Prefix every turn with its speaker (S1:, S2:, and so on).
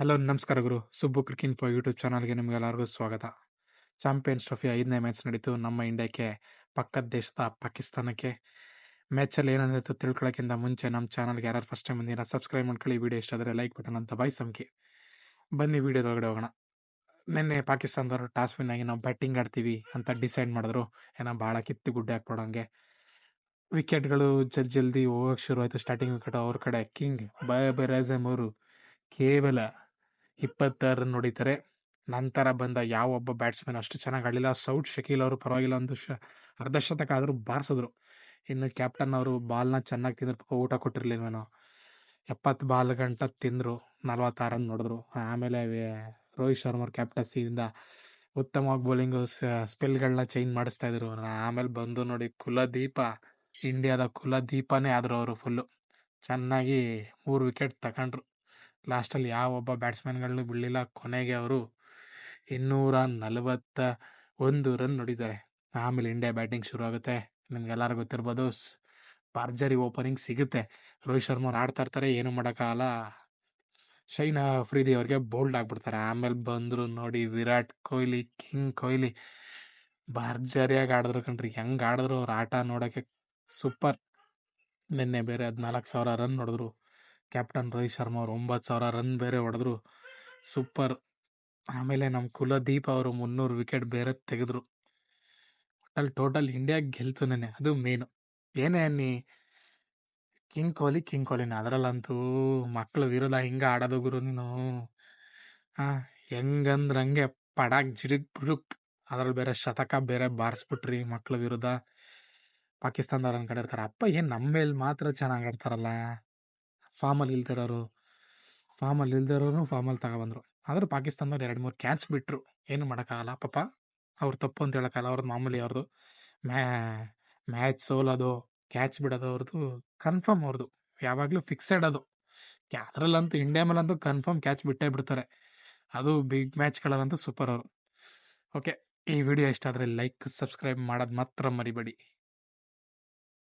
S1: Hello, ನಮಸ್ಕಾರ ಗುರು. Subbu cric info YouTube ಚಾನಲ್ಗೆ ನಿಮಗೆಲ್ಲರಿಗೂ ಸ್ವಾಗತ. ಚಾಂಪಿಯನ್ಸ್ ಟ್ರೋಫಿ ಐದನೇ ಮ್ಯಾಚ್ ನಡೀತು ನಮ್ಮ ಇಂಡಿಯಾಕ್ಕೆ, ಪಕ್ಕದ ದೇಶದ ಪಾಕಿಸ್ತಾನಕ್ಕೆ. ಮ್ಯಾಚಲ್ಲಿ ಏನೇನಿತ್ತು ತಿಳ್ಕೊಳ್ಳೋಕ್ಕಿಂತ ಮುಂಚೆ ನಮ್ಮ ಚಾನಲ್ಗೆ ಯಾರು ಫಸ್ಟ್ ಟೈಮ್ ಬಂದಿರ ಸಬ್ಸ್ಕ್ರೈಬ್ ಮಾಡ್ಕೊಳ್ಳಿ. ವಿಡಿಯೋ ಇಷ್ಟ ಆದರೆ ಲೈಕ್ ಬಟನ್ ಅಂತ ಬಾಯ್ ಸಂಖ್ಯೆ ಬನ್ನಿ ವಿಡಿಯೋದೊಳಗಡೆ ಹೋಗೋಣ. ನಿನ್ನೆ ಪಾಕಿಸ್ತಾನದವರು ಟಾಸ್ ವಿನ್ ಆಗಿ ನಾವು ಬ್ಯಾಟಿಂಗ್ ಆಡ್ತೀವಿ ಅಂತ ಡಿಸೈಡ್ ಮಾಡಿದ್ರು. ಏನೋ ಭಾಳ ಕಿತ್ತು ಗುಡ್ಡೆ ಹಾಕ್ಬಿಡೋಂಗೆ. ವಿಕೆಟ್ಗಳು ಜಲ್ ಜಲ್ದಿ ಹೋಗಕ್ಕೆ ಶುರು ಆಯಿತು ಸ್ಟಾರ್ಟಿಂಗ್ ವಿಕೆಟ್ ಅವ್ರ ಕಡೆ ಕಿಂಗ್ ಬೈ ಬೈರಾಜಮ್ ಅವರು ಕೇವಲ ಇಪ್ಪತ್ತಾರು ರನ್ ಹೊಡಿತಾರೆ ನಂತರ ಬಂದ ಯಾವ ಒಬ್ಬ ಬ್ಯಾಟ್ಸ್ಮನ್ ಅಷ್ಟು ಚೆನ್ನಾಗಿ ಆಡಲಿಲ್ಲ. ಸೌಟ್ ಶಕೀಲ್ ಅವರು ಪರವಾಗಿಲ್ಲ, ಒಂದು ಶ ಅರ್ಧ ಶತಕ ಆದರೂ ಬಾರಿಸಿದ್ರು. ಇನ್ನು ಕ್ಯಾಪ್ಟನ್ ಅವರು ಬಾಲ್ನ ಚೆನ್ನಾಗಿ ತಿಂದ್ರು, ಪಾಪ ಊಟ ಕೊಟ್ಟಿರ್ಲಿಲ್ವೇನೋ ಎಪ್ಪತ್ತು ಬಾಲ್ ಗಂಟ ತಿಂದರು ನಲ್ವತ್ತಾರು ರನ್ ನೋಡಿದ್ರು. ಆಮೇಲೆ ರೋಹಿತ್ ಶರ್ಮ ಅವ್ರ ಕ್ಯಾಪ್ಟನ್ಸಿಯಿಂದ ಉತ್ತಮವಾಗಿ ಬೌಲಿಂಗು ಸ್ಪೆಲ್ಗಳನ್ನ ಚೇಂಜ್ ಮಾಡಿಸ್ತಾ ಇದ್ರು ಆಮೇಲೆ ಬಂದು ನೋಡಿ ಕುಲದೀಪ, ಇಂಡಿಯಾದ ಕುಲದೀಪನೇ ಆದರು ಅವರು ಫುಲ್ಲು. ಚೆನ್ನಾಗಿ ಮೂರು ವಿಕೆಟ್ ತಗೊಂಡ್ರು. ಲಾಸ್ಟಲ್ಲಿ ಯಾವ ಒಬ್ಬ ಬ್ಯಾಟ್ಸ್ಮನ್ಗಳನ್ನು ಬಿಡಲಿಲ್ಲ. ಕೊನೆಗೆ ಅವರು ಇನ್ನೂರ ನಲವತ್ತ ಒಂದು ರನ್ ನೋಡಿದ್ದಾರೆ. ಆಮೇಲೆ ಇಂಡಿಯಾ ಬ್ಯಾಟಿಂಗ್ ಶುರು ಆಗುತ್ತೆ ನಿಮ್ಗೆಲ್ಲರೂ ಗೊತ್ತಿರ್ಬೋದು ಭರ್ಜರಿ ಓಪನಿಂಗ್ ಸಿಗುತ್ತೆ. ರೋಹಿತ್ ಶರ್ಮಾ ಅವ್ರು ಆಡ್ತಾ ಇರ್ತಾರೆ, ಏನು ಮಾಡೋಕ್ಕಾಗಲ್ಲ. ಶೈನ್ ಫ್ರೀದಿ ಅವ್ರಿಗೆ ಬೋಲ್ಡ್ ಆಗಿಬಿಡ್ತಾರೆ. ಆಮೇಲೆ ಬಂದರು ನೋಡಿ ವಿರಾಟ್ ಕೊಹ್ಲಿ, ಕಿಂಗ್ ಕೊಹ್ಲಿ. ಭರ್ಜರಿಯಾಗಿ ಆಡಿದ್ರು ಕಣ್ರಿ. ಹೆಂಗೆ ಆಡಿದ್ರು ಅವ್ರ ಆಟ ನೋಡೋಕ್ಕೆ ಸೂಪರ್. ನಿನ್ನೆ ಬೇರೆ ಹದಿನಾಲ್ಕು ಸಾವಿರ ರನ್ ಹೊಡೆದ್ರು ಕ್ಯಾಪ್ಟನ್ ರೋಹಿತ್ ಶರ್ಮಾ ಅವರು ಒಂಬತ್ತು ಸಾವಿರ ರನ್ ಬೇರೆ ಹೊಡೆದ್ರು. ಸೂಪರ್. ಆಮೇಲೆ ನಮ್ಮ ಕುಲದೀಪ್ ಅವರು ಮುನ್ನೂರು ವಿಕೆಟ್ ಬೇರೆ ತೆಗೆದ್ರು. ಒಟ್ಟಲ್ಲಿ ಟೋಟಲ್ ಇಂಡಿಯಾ ಗೆಲ್ತು ನೆನೆ ಅದು ಮೇನು ಏನೇ ಅನ್ನಿ, ಕಿಂಗ್ ಕೊಹ್ಲಿ, ಕಿಂಗ್ ಕೊಹ್ಲಿನ ಅದರಲ್ಲಂತೂ ಮಕ್ಕಳು ವಿರುದ್ಧ ಹಿಂಗೆ ಆಡೋದು ಗುರು ನೀನು. ಹಾಂ ಹೆಂಗಂದ್ರೆ ಹಂಗೆ ಪಡಾಕ್, ಜಿಡಿಕ್, ಬುಡುಕ್. ಅದ್ರಲ್ಲಿ ಬೇರೆ ಶತಕ ಬೇರೆ ಬಾರಿಸ್ಬಿಟ್ರಿ ಮಕ್ಕಳ ವಿರುದ್ಧ. ಪಾಕಿಸ್ತಾನದವ್ರು ಅನ್ಕೊಂಡಿರ್ತಾರೆ ಅಪ್ಪ ಏನು ನಮ್ಮ ಮೇಲೆ ಮಾತ್ರ ಚೆನ್ನಾಗಿ ಆಡ್ತಾರಲ್ಲ. ಫಾರ್ಮಲ್ಲಿ ಇಲ್ದಿರೋರು ಫಾರ್ಮಲ್ಲಿ ಇಲ್ದಿರೋರು ಫಾರ್ಮಲ್ಲಿ ತಗೊಬಂದ್ರು ಆದರೂ ಪಾಕಿಸ್ತಾನದವ್ರು ಎರಡು ಮೂರು ಕ್ಯಾಚ್ ಬಿಟ್ಟರು ಏನು ಮಾಡೋಕ್ಕಾಗಲ್ಲ, ಪಾಪ. ಅವ್ರು ತಪ್ಪು ಅಂತ ಹೇಳೋಕ್ಕಲ್ಲ ಅವ್ರದ್ದು ಮಾಮೂಲಿ ಅವ್ರದ್ದು ಮ್ಯಾ, ಮ್ಯಾಚ್ ಸೋಲೋದು, ಕ್ಯಾಚ್ ಬಿಡೋದು ಅವ್ರದ್ದು ಕನ್ಫರ್ಮ್ ಅವ್ರದ್ದು ಯಾವಾಗಲೂ ಫಿಕ್ಸೆಡ್ ಅದು. ಅದರಲ್ಲಂತೂ ಇಂಡಿಯಾ ಮೇಲಂತೂ ಕನ್ಫರ್ಮ್ ಕ್ಯಾಚ್ ಬಿಟ್ಟೇ ಬಿಡ್ತಾರೆ. ಅದು ಬಿಗ್ ಮ್ಯಾಚ್ಗಳಲ್ಲಂತೂ ಸೂಪರ್ ಅವರು. ಓಕೆ, ಈ ವಿಡಿಯೋ ಇಷ್ಟ ಆದರೆ ಲೈಕ್, ಸಬ್ಸ್ಕ್ರೈಬ್ ಮಾಡೋದು ಮಾತ್ರ ಮರಿಬೇಡಿ.